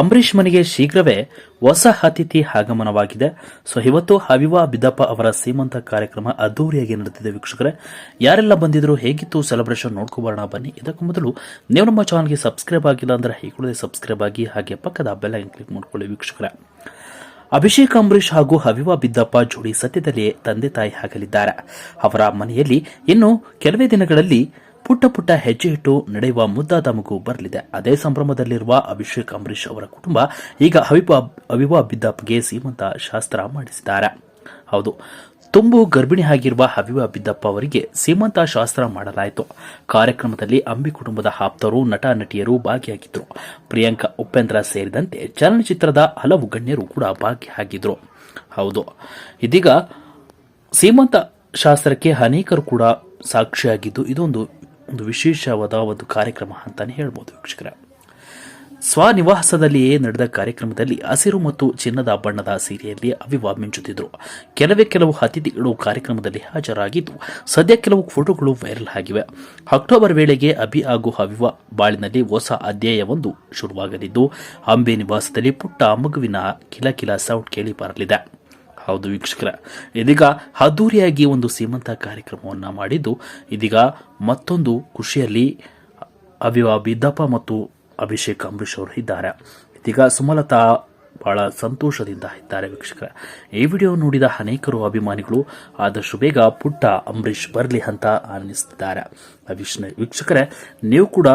ಅಂಬರೀಷ್ ಮನೆಗೆ ಶೀಘ್ರವೇ ಹೊಸ ಅತಿಥಿ ಆಗಮನವಾಗಿದೆ. ಸೊ, ಇವತ್ತು ಹವಿವಾ ಬಿದ್ದಪ್ಪ ಅವರ ಸೀಮಂತ ಕಾರ್ಯಕ್ರಮ ಅದ್ದೂರಿಯಾಗಿ ನಡೆದಿದೆ ವೀಕ್ಷಕರೇ. ಯಾರೆಲ್ಲ ಬಂದಿದ್ರು, ಹೇಗಿತ್ತು ಸೆಲೆಬ್ರೇಷನ್ ನೋಡ್ಕೊಬರೋಣ ಬನ್ನಿ. ಇದಕ್ಕೂ ಮೊದಲು ನೀವು ನಮ್ಮ ಚಾನಲ್ಗೆ ಸಬ್ಸ್ಕ್ರೈಬ್ ಆಗಿಲ್ಲ ಅಂದ್ರೆ ಈಗಲೇ ಸಬ್ಸ್ಕ್ರೈಬ್ ಆಗಿ ಹಾಗೆ ಪಕ್ಕದ ಬೆಲ್ ಐಕನ್ ಕ್ಲಿಕ್ ಮಾಡ್ಕೊಳ್ಳಿ ವೀಕ್ಷಕರೇ. ಅಭಿಷೇಕ್, ಅಂಬರೀಷ್ ಹಾಗೂ ಹವಿವಾ ಬಿದ್ದಪ್ಪ ಜೋಡಿ ಸದ್ಯದಲ್ಲಿಯೇ ತಂದೆ ತಾಯಿ ಆಗಲಿದ್ದಾರೆ. ಅವರ ಮನೆಯಲ್ಲಿ ಇನ್ನು ಕೆಲವೇ ದಿನಗಳಲ್ಲಿ ಪುಟ್ಟ ಪುಟ್ಟ ಹೆಜ್ಜೆ ಇಟ್ಟು ನಡೆಯುವ ಮುದ್ದಾದ ಮಗು ಬರಲಿದೆ. ಅದೇ ಸಂಭ್ರಮದಲ್ಲಿರುವ ಅಭಿಷೇಕ್ ಅಂಬರೀಷ್ ಅವರ ಕುಟುಂಬ ಈಗ ಅವಿವಾ ಹವಿವಾ ಬಿದ್ದಪ್ಪಗೆ ಸೀಮಂತ ಶಾಸ್ತ್ರ ಮಾಡಿಸಿದ್ದಾರೆ. ಹೌದು, ತುಂಬು ಗರ್ಭಿಣಿ ಆಗಿರುವ ಹವಿವಾ ಬಿದ್ದಪ್ಪ ಅವರಿಗೆ ಸೀಮಂತ ಶಾಸ್ತ್ರ ಮಾಡಲಾಯಿತು. ಕಾರ್ಯಕ್ರಮದಲ್ಲಿ ಅಂಬಿ ಕುಟುಂಬದ ಆಪ್ತರು, ನಟ, ನಟಿಯರು ಭಾಗಿಯಾಗಿದ್ದರು ಪ್ರಿಯಾಂಕಾ, ಉಪೇಂದ್ರ ಸೇರಿದಂತೆ ಚಲನಚಿತ್ರದ ಹಲವು ಗಣ್ಯರು ಕೂಡ ಭಾಗಿಯಾಗಿದ್ದರು ಹೌದು, ಇದೀಗ ಸೀಮಂತ ಶಾಸ್ತ್ರಕ್ಕೆ ಅನೇಕರು ಕೂಡ ಸಾಕ್ಷಿಯಾಗಿದ್ದು, ಇದೊಂದು ಒಂದು ವಿಶೇಷವಾದ ಒಂದು ಕಾರ್ಯಕ್ರಮ ಅಂತಲೇ ಹೇಳ್ಬೋದು ವೀಕ್ಷಕರ. ಸ್ವನಿವಾಸದಲ್ಲಿಯೇ ನಡೆದ ಕಾರ್ಯಕ್ರಮದಲ್ಲಿ ಹಸಿರು ಮತ್ತು ಚಿನ್ನದ ಬಣ್ಣದ ಸೀರೆಯಲ್ಲಿ ಅವಿವಾ ಮಿಂಚುತ್ತಿದ್ದರು. ಕೆಲವೇ ಕೆಲವು ಅತಿಥಿಗಳು ಕಾರ್ಯಕ್ರಮದಲ್ಲಿ ಹಾಜರಾಗಿದ್ದು, ಸದ್ಯ ಕೆಲವು ಫೋಟೋಗಳು ವೈರಲ್ ಆಗಿವೆ. ಅಕ್ಟೋಬರ್ ವೇಳೆಗೆ ಅಭಿ ಹಾಗೂ ಅವಿವಾ ಬಾಳಿನಲ್ಲಿ ಹೊಸ ಅಧ್ಯಾಯವೊಂದು ಶುರುವಾಗಲಿದ್ದು, ಅಂಬೆ ನಿವಾಸದಲ್ಲಿ ಪುಟ್ಟ ಮಗುವಿನ ಕಿಲಕಿಲ ಸೌಂಡ್ ಕೇಳಿ ಬರಲಿದೆ. ಹೌದು ವೀಕ್ಷಕರ. ಇದೀಗ ಅದ್ದೂರಿಯಾಗಿ ಒಂದು ಸೀಮಂತ ಕಾರ್ಯಕ್ರಮವನ್ನು ಮಾಡಿದ್ದು, ಇದೀಗ ಮತ್ತೊಂದು ಖುಷಿಯಲ್ಲಿ ಅವಿವಾ ಬಿದ್ದಪ್ಪ ಮತ್ತು ಅಭಿಷೇಕ್ ಅಂಬರೀಷ್ ಅವರು ಇದ್ದಾರೆ. ಇದೀಗ ಸುಮಲತಾ ಬಹಳ ಸಂತೋಷದಿಂದ ಇದ್ದಾರೆ ವೀಕ್ಷಕರ. ಈ ವಿಡಿಯೋ ನೋಡಿದ ಅನೇಕರು ಅಭಿಮಾನಿಗಳು, ಆದಷ್ಟು ಬೇಗ ಪುಟ್ಟ ಅಂಬರೀಷ್ ಬರಲಿ ಅಂತ ಅಭಿಷ್ ವೀಕ್ಷಕರೇ, ನೀವು ಕೂಡ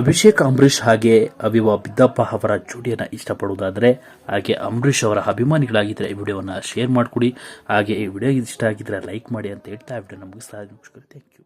ಅಭಿಷೇಕ್ ಅಂಬರೀಷ್ ಹಾಗೆ ಅವಿವಾ ಬಿದ್ದಪ್ಪ ಅವರ ಜೋಡಿಯನ್ನು ಇಷ್ಟಪಡುವುದಾದರೆ, ಹಾಗೆ ಅಂಬರೀಷ್ ಅವರ ಅಭಿಮಾನಿಗಳಾಗಿದ್ದರೆ ಈ ವಿಡಿಯೋವನ್ನು ಶೇರ್ ಮಾಡಿಕೊಡಿ. ಹಾಗೆ ಈ ವಿಡಿಯೋ ಇಷ್ಟ ಆಗಿದ್ದರೆ ಲೈಕ್ ಮಾಡಿ ಅಂತ ಹೇಳ್ತಾ ವಿಡಿಯೋ ಮುಗಿಸ್ತಾ ನಮಸ್ಕಾರ. Thank you